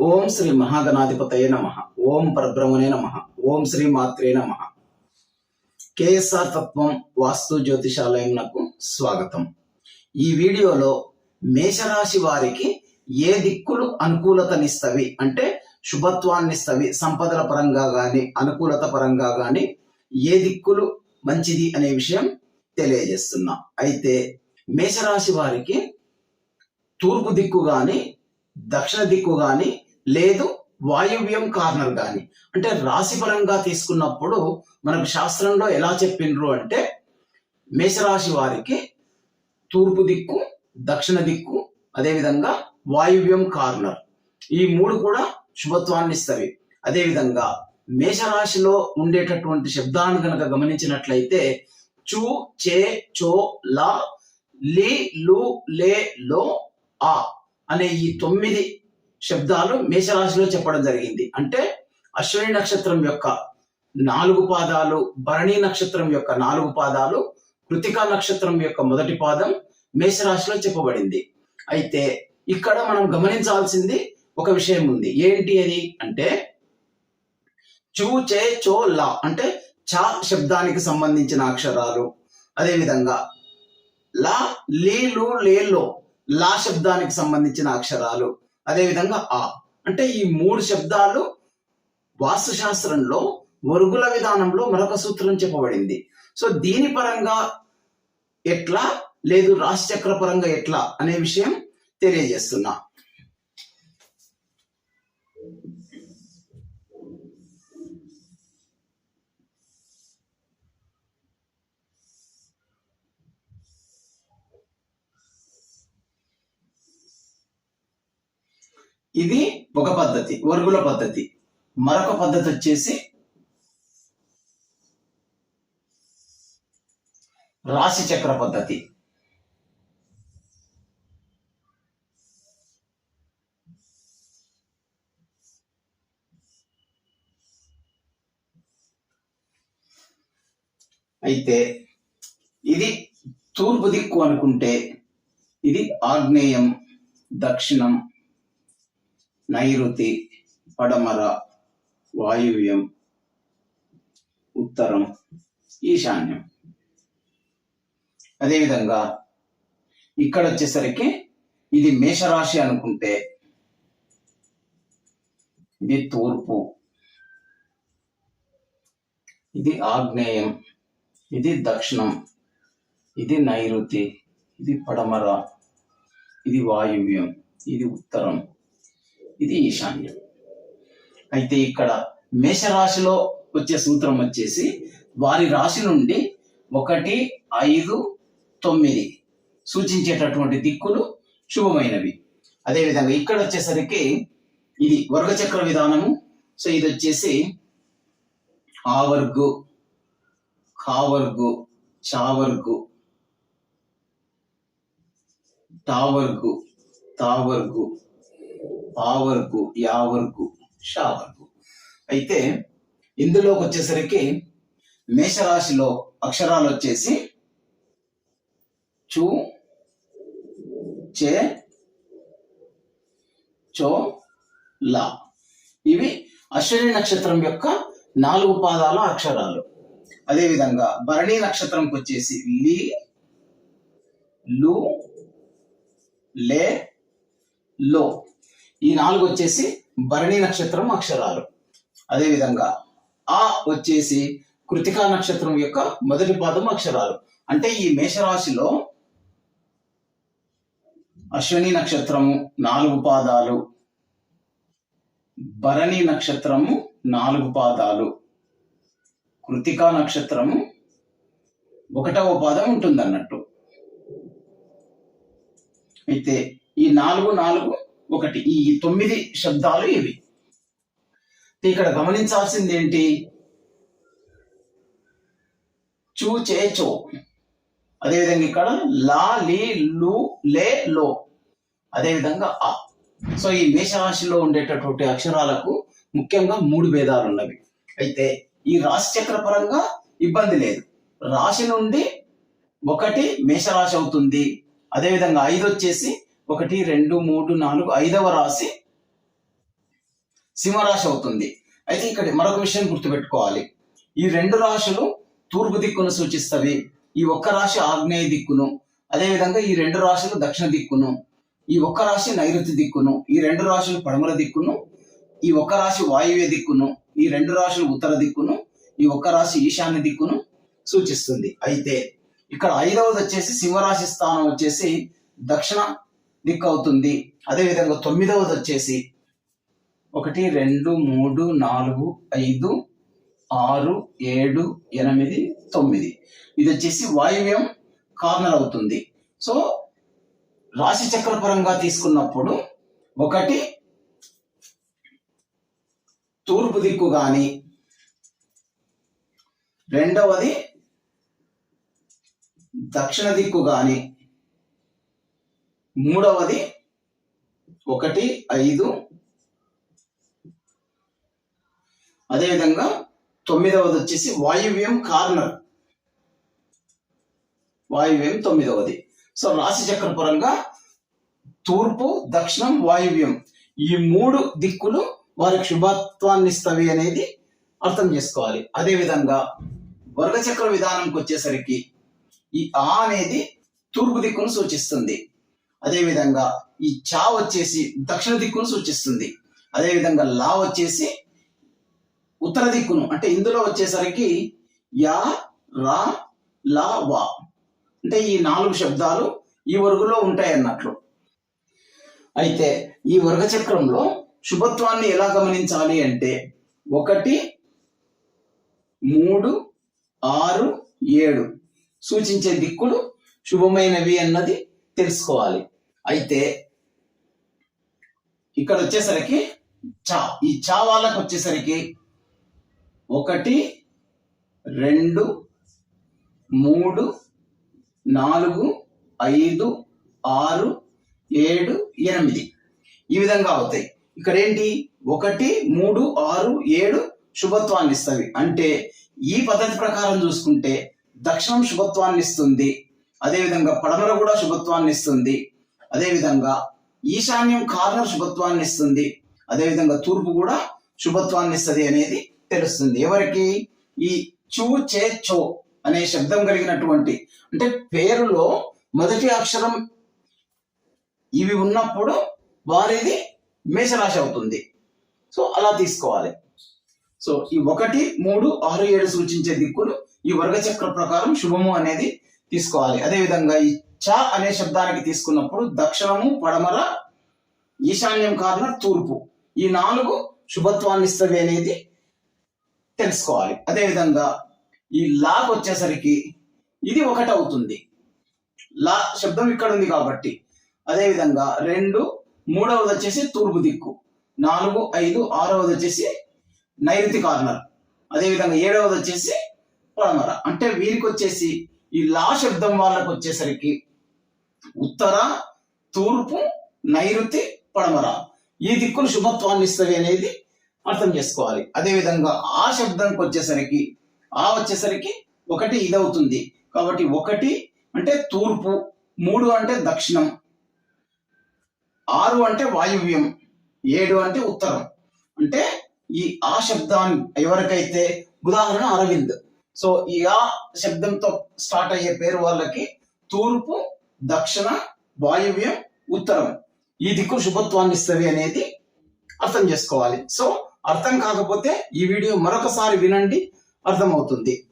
ఓం శ్రీ మహాగణాధిపతయ నమ. ఓం పరబ్రహ్మణే నమ. ఓం శ్రీ మాత్రే నమ. కేఎస్ఆర్ తత్వం వాస్తు జ్యోతిషాలయంకు స్వాగతం. ఈ వీడియోలో మేషరాశి వారికి ఏ దిక్కులు అనుకూలతనిస్తవి? అంటే శుభత్వాన్నిస్తవి సంపదల పరంగా గాని అనుకూలత పరంగా గాని ఏ దిక్కులు మంచిది అనే విషయం తెలియజేస్తున్నా. అయితే మేషరాశి వారికి తూర్పు దిక్కు గాని దక్షిణ దిక్కు గాని లేదు వాయువ్యం కార్నర్ గాని అంటే రాశిపరంగా తీసుకున్నప్పుడు మనకు శాస్త్రంలో ఎలా చెప్పిండ్రు అంటే మేషరాశి వారికి తూర్పు దిక్కు దక్షిణ దిక్కు అదేవిధంగా వాయువ్యం కార్నర్ ఈ మూడు కూడా శుభత్వాన్ని ఇస్తవి అదేవిధంగా మేషరాశిలో ఉండేటటువంటి శబ్దాన్ని కనుక గమనించినట్లయితే చు చే చో లా లి లు లే లో ఆ అనే ఈ తొమ్మిది శబ్దాలు మేషరాశిలో చెప్పడం జరిగింది. అంటే అశ్విని నక్షత్రం యొక్క నాలుగు పాదాలు భరణి నక్షత్రం యొక్క నాలుగు పాదాలు కృతికా నక్షత్రం యొక్క మొదటి పాదం మేషరాశిలో చెప్పబడింది. అయితే ఇక్కడ మనం గమనించాల్సింది ఒక విషయం ఉంది. ఏంటి అది అంటే చూ చే చో లా అంటే చ శబ్దానికి సంబంధించిన అక్షరాలు. అదేవిధంగా లా లీలు లేలో లా శబ్దానికి సంబంధించిన అక్షరాలు. అదేవిధంగా ఆ. అంటే ఈ మూడు శబ్దాలు వాస్తుశాస్త్రంలో వరుగుల విధానంలో మరొక సూత్రం చెప్పబడింది. సో దీని పరంగా ఎట్లా? లేదు రాశిచక్ర పరంగా ఎట్లా? అనే విషయం తెలియజేస్తున్నా. ఇది ఒక పద్ధతి వర్గుల పద్ధతి. మరొక పద్ధతి వచ్చేసి రాశి చక్ర పద్ధతి. అయితే ఇది తూర్పు దిక్కు అనుకుంటే ఇది ఆగ్నేయం దక్షిణం నైరుతి పడమర వాయువ్యం ఉత్తరం ఈశాన్యం. అదేవిధంగా ఇక్కడ వచ్చేసరికి ఇది మేషరాశి అనుకుంటే ఇది తూర్పు ఇది ఆగ్నేయం ఇది దక్షిణం ఇది నైరుతి ఇది పడమర ఇది వాయువ్యం ఇది ఉత్తరం. ఇది ఈశాన్యం. అయితే ఇక్కడ మేషరాశిలో వచ్చే సూత్రం వచ్చేసి వారి రాశి నుండి ఒకటి ఐదు తొమ్మిది సూచించేటటువంటి దిక్కులు శుభమైనవి. అదేవిధంగా ఇక్కడ వచ్చేసరికి ఇది వర్గచక్ర విధానము. సో ఇది వచ్చేసి ఆవర్గు కావర్గు చావర్గు టావర్గు తావర్గు పా వరకు యావరుకు షా వరకు అయితే ఇందులోకి వచ్చేసరికి మేషరాశిలో అక్షరాలు వచ్చేసి చూ చే చో లా. ఇవి అశ్విని నక్షత్రం యొక్క నాలుగు పాదాల అక్షరాలు. అదేవిధంగా భరణి నక్షత్రంకి వచ్చేసి లి లు లే లో. ఈ నాలుగు వచ్చేసి భరణి నక్షత్రం అక్షరాలు. అదేవిధంగా ఆ వచ్చేసి కృతికా నక్షత్రం యొక్క మొదటి పాదం అక్షరాలు. అంటే ఈ మేషరాశిలో అశ్విని నక్షత్రము నాలుగు పాదాలు భరణి నక్షత్రము నాలుగు పాదాలు కృతికా నక్షత్రము ఒకటవ పాదం ఉంటుంది అన్నట్టు అయితే ఈ నాలుగు నాలుగు ఒకటి. ఈ తొమ్మిది శబ్దాలు ఇవి. ఇక్కడ గమనించాల్సింది ఏంటి? చూ చే చో. అదేవిధంగా ఇక్కడ లా లీ లు లే లో. అదేవిధంగా ఆ. సో ఈ మేషరాశిలో ఉండేటటువంటి అక్షరాలకు ముఖ్యంగా మూడు భేదాలు ఉన్నవి. అయితే ఈ రాశి చక్ర పరంగా ఇబ్బంది లేదు. రాశి నుండి ఒకటి మేషరాశి అవుతుంది. అదేవిధంగా ఐదు వచ్చేసి ఒకటి రెండు మూడు నాలుగు ఐదవ రాశి సింహరాశి అవుతుంది. అయితే ఇక్కడ మరొక విషయం గుర్తుపెట్టుకోవాలి. ఈ రెండు రాశులు తూర్పు దిక్కును సూచిస్తవి. ఈ ఒక్క రాశి ఆగ్నేయ దిక్కును అదేవిధంగా ఈ రెండు రాశులు దక్షిణ దిక్కును ఈ ఒక్క రాశి నైరుతి దిక్కును ఈ రెండు రాశులు పడమర దిక్కును ఈ ఒక్క రాశి వాయువ్య దిక్కును ఈ రెండు రాశులు ఉత్తర దిక్కును ఈ ఒక్క రాశి ఈశాన్య దిక్కును సూచిస్తుంది. అయితే ఇక్కడ ఐదవది వచ్చేసి సింహరాశి స్థానం వచ్చేసి దక్షిణ దిక్కు అవుతుంది. అదేవిధంగా తొమ్మిదవది వచ్చేసి ఒకటి రెండు మూడు నాలుగు ఐదు ఆరు ఏడు ఎనిమిది తొమ్మిది. ఇది వచ్చేసి వాయువ్యం కార్నర్ అవుతుంది. సో రాశి చక్రపరంగా తీసుకున్నప్పుడు ఒకటి తూర్పు దిక్కు గాని రెండవది దక్షిణ దిక్కు కానీ మూడవది ఒకటి ఐదు. అదేవిధంగా తొమ్మిదవది వచ్చేసి వాయువ్యం కార్నర్. వాయువ్యం తొమ్మిదవది. సో రాశి చక్ర పరంగా తూర్పు దక్షిణం వాయువ్యం. ఈ మూడు దిక్కులు వారికి శుభత్వాన్ని ఇస్తవి అనేది అర్థం చేసుకోవాలి. అదేవిధంగా వర్గచక్ర విధానంకి వచ్చేసరికి ఈ ఆ అనేది తూర్పు దిక్కును సూచిస్తుంది. అదేవిధంగా ఈ చా వచ్చేసి దక్షిణ దిక్కును సూచిస్తుంది. అదేవిధంగా లా వచ్చేసి ఉత్తర దిక్కును అంటే ఇందులో వచ్చేసరికి యా రా లా వా. అంటే ఈ నాలుగు శబ్దాలు ఈ వరుగులో ఉంటాయి అన్నట్లు. అయితే ఈ వర్గ చక్రంలో శుభత్వాన్ని ఎలా గమనించాలి అంటే ఒకటి మూడు ఆరు ఏడు. సూచించే దిక్కులు శుభమైనవి అన్నది తెలుసుకోవాలి. అయితే ఇక్కడ వచ్చేసరికి చా ఈ చా వాళ్ళకు వచ్చేసరికి ఒకటి రెండు మూడు నాలుగు ఐదు ఆరు ఏడు ఎనిమిది. ఈ విధంగా అవుతాయి. ఇక్కడ ఏంటి ఒకటి మూడు ఆరు ఏడు శుభత్వాన్ని ఇస్తాయి. అంటే ఈ పద్ధతి ప్రకారం చూసుకుంటే దక్షిణం శుభత్వాన్ని ఇస్తుంది. అదేవిధంగా పడమర కూడా శుభత్వాన్ని ఇస్తుంది. అదేవిధంగా ఈశాన్యం కార్నర్ శుభత్వాన్ని ఇస్తుంది అదేవిధంగా తూర్పు కూడా శుభత్వాన్ని ఇస్తుంది అనేది తెలుస్తుంది. ఎవరికి? ఈ చూ చే చో అనే శబ్దం కలిగినటువంటి అంటే పేరులో మొదటి అక్షరం ఇవి ఉన్నప్పుడు వారిది మేషరాశి అవుతుంది. సో అలా తీసుకోవాలి. సో ఈ ఒకటి మూడు ఆరు ఏడు సూచించే దిక్కులు ఈ వర్గచక్ర ప్రకారం శుభము అనేది తీసుకోవాలి. అదేవిధంగా ఈ చ అనే శబ్దానికి తీసుకున్నప్పుడు దక్షిణము పడమర ఈశాన్యం కార్నర్ తూర్పు. ఈ నాలుగు శుభత్వాన్ని ఇస్తవి అనేది తెలుసుకోవాలి. అదేవిధంగా ఈ లాగ్ వచ్చేసరికి ఇది ఒకటి అవుతుంది. లా శబ్దం ఇక్కడ ఉంది కాబట్టి. అదేవిధంగా రెండు మూడవది వచ్చేసి తూర్పు దిక్కు. నాలుగు ఐదు ఆరవది వచ్చేసి నైరుతి కార్నర్. అదేవిధంగా ఏడవది వచ్చేసి పడమర. అంటే వీరికి వచ్చేసి ఈ లా శబ్దం వాళ్ళకు వచ్చేసరికి ఉత్తర తూర్పు నైరుతి పడమర. ఈ దిక్కులు శుభత్వాన్ని ఇస్తవి అనేది అర్థం చేసుకోవాలి. అదేవిధంగా ఆ శబ్దానికి వచ్చేసరికి ఆ వచ్చేసరికి ఒకటి ఇది అవుతుంది కాబట్టి ఒకటి అంటే తూర్పు మూడు అంటే దక్షిణం ఆరు అంటే వాయువ్యం ఏడు అంటే ఉత్తరం. అంటే ఈ ఆ శబ్దాన్ని ఎవరికైతే ఉదాహరణ అరవింద్. సో ఈ ఆ శబ్దంతో స్టార్ట్ అయ్యే పేరు వాళ్ళకి తూర్పు దక్షిణ వాయువ్యం ఉత్తరం. ఈ దిక్కు శుభత్వాన్ని ఇస్తుంది అనేది అర్థం చేసుకోవాలి. సో అర్థం కాకపోతే ఈ వీడియో మరొకసారి వినండి అర్థమవుతుంది.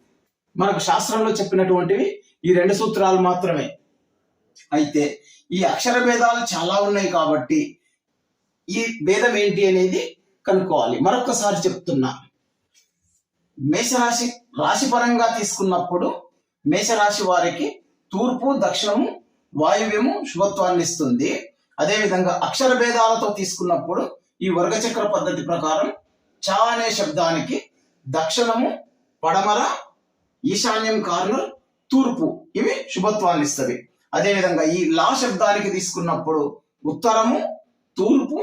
మనకు శాస్త్రంలో చెప్పినటువంటివి ఈ రెండు సూత్రాలు మాత్రమే. అయితే ఈ అక్షర భేదాలు చాలా ఉన్నాయి కాబట్టి ఈ భేదం ఏంటి అనేది కనుక్కోవాలి. మరొకసారి చెప్తున్నా. మేషరాశి రాశిపరంగా తీసుకున్నప్పుడు మేషరాశి వారికి తూర్పు దక్షిణము వాయువ్యము శుభత్వాన్ని ఇస్తుంది అదేవిధంగా అక్షర భేదాలతో తీసుకున్నప్పుడు ఈ వర్గచక్ర పద్ధతి ప్రకారం చ అనే శబ్దానికి దక్షిణము పడమర ఈశాన్యం కార్నర్ తూర్పు ఇవి శుభత్వాన్ని ఇస్తుంది అదేవిధంగా ఈ లా శబ్దానికి తీసుకున్నప్పుడు ఉత్తరము తూర్పు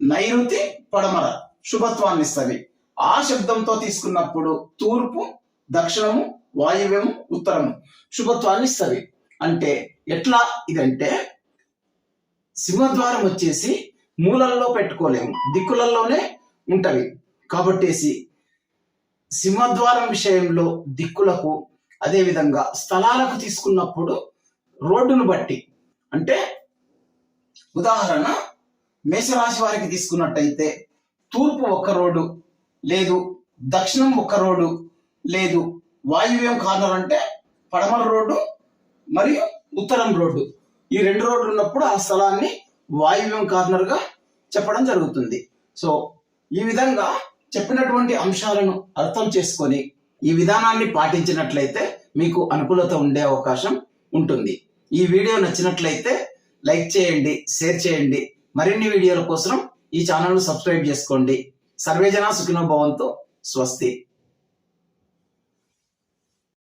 నైరుతి పడమర శుభత్వాన్ని ఇస్తుంది ఆ శబ్దంతో తీసుకున్నప్పుడు తూర్పు దక్షిణము వాయువ్యము ఉత్తరము శుభత్వాన్ని ఇస్తుంది అంటే ఎట్లా? ఇదంటే సింహద్వారం వచ్చేసి మూలల్లో పెట్టుకోలేము దిక్కులలోనే ఉంటవి కాబట్టేసి సింహద్వారం విషయంలో దిక్కులకు అదేవిధంగా స్థలాలకు తీసుకున్నప్పుడు రోడ్డును బట్టి అంటే ఉదాహరణ మేషరాశి వారికి తీసుకున్నట్టయితే తూర్పు ఒక రోడ్డు లేదు దక్షిణం ఒక రోడ్డు లేదు వాయువ్యం కార్నర్ అంటే పడమర రోడ్డు మరియు ఉత్తరం రోడ్డు. ఈ రెండు రోడ్లు ఉన్నప్పుడు ఆ స్థలాన్ని వాయువ్యం కార్నర్గా చెప్పడం జరుగుతుంది. సో ఈ విధంగా చెప్పినటువంటి అంశాలను అర్థం చేసుకొని ఈ విధానాన్ని పాటించినట్లయితే మీకు అనుకూలత ఉండే అవకాశం ఉంటుంది. ఈ వీడియో నచ్చినట్లయితే లైక్ చేయండి షేర్ చేయండి. మరిన్ని వీడియోల కోసం ఈ ఛానల్ను సబ్స్క్రైబ్ చేసుకోండి. సర్వేజన సుఖినో భవంతు. స్వస్తి.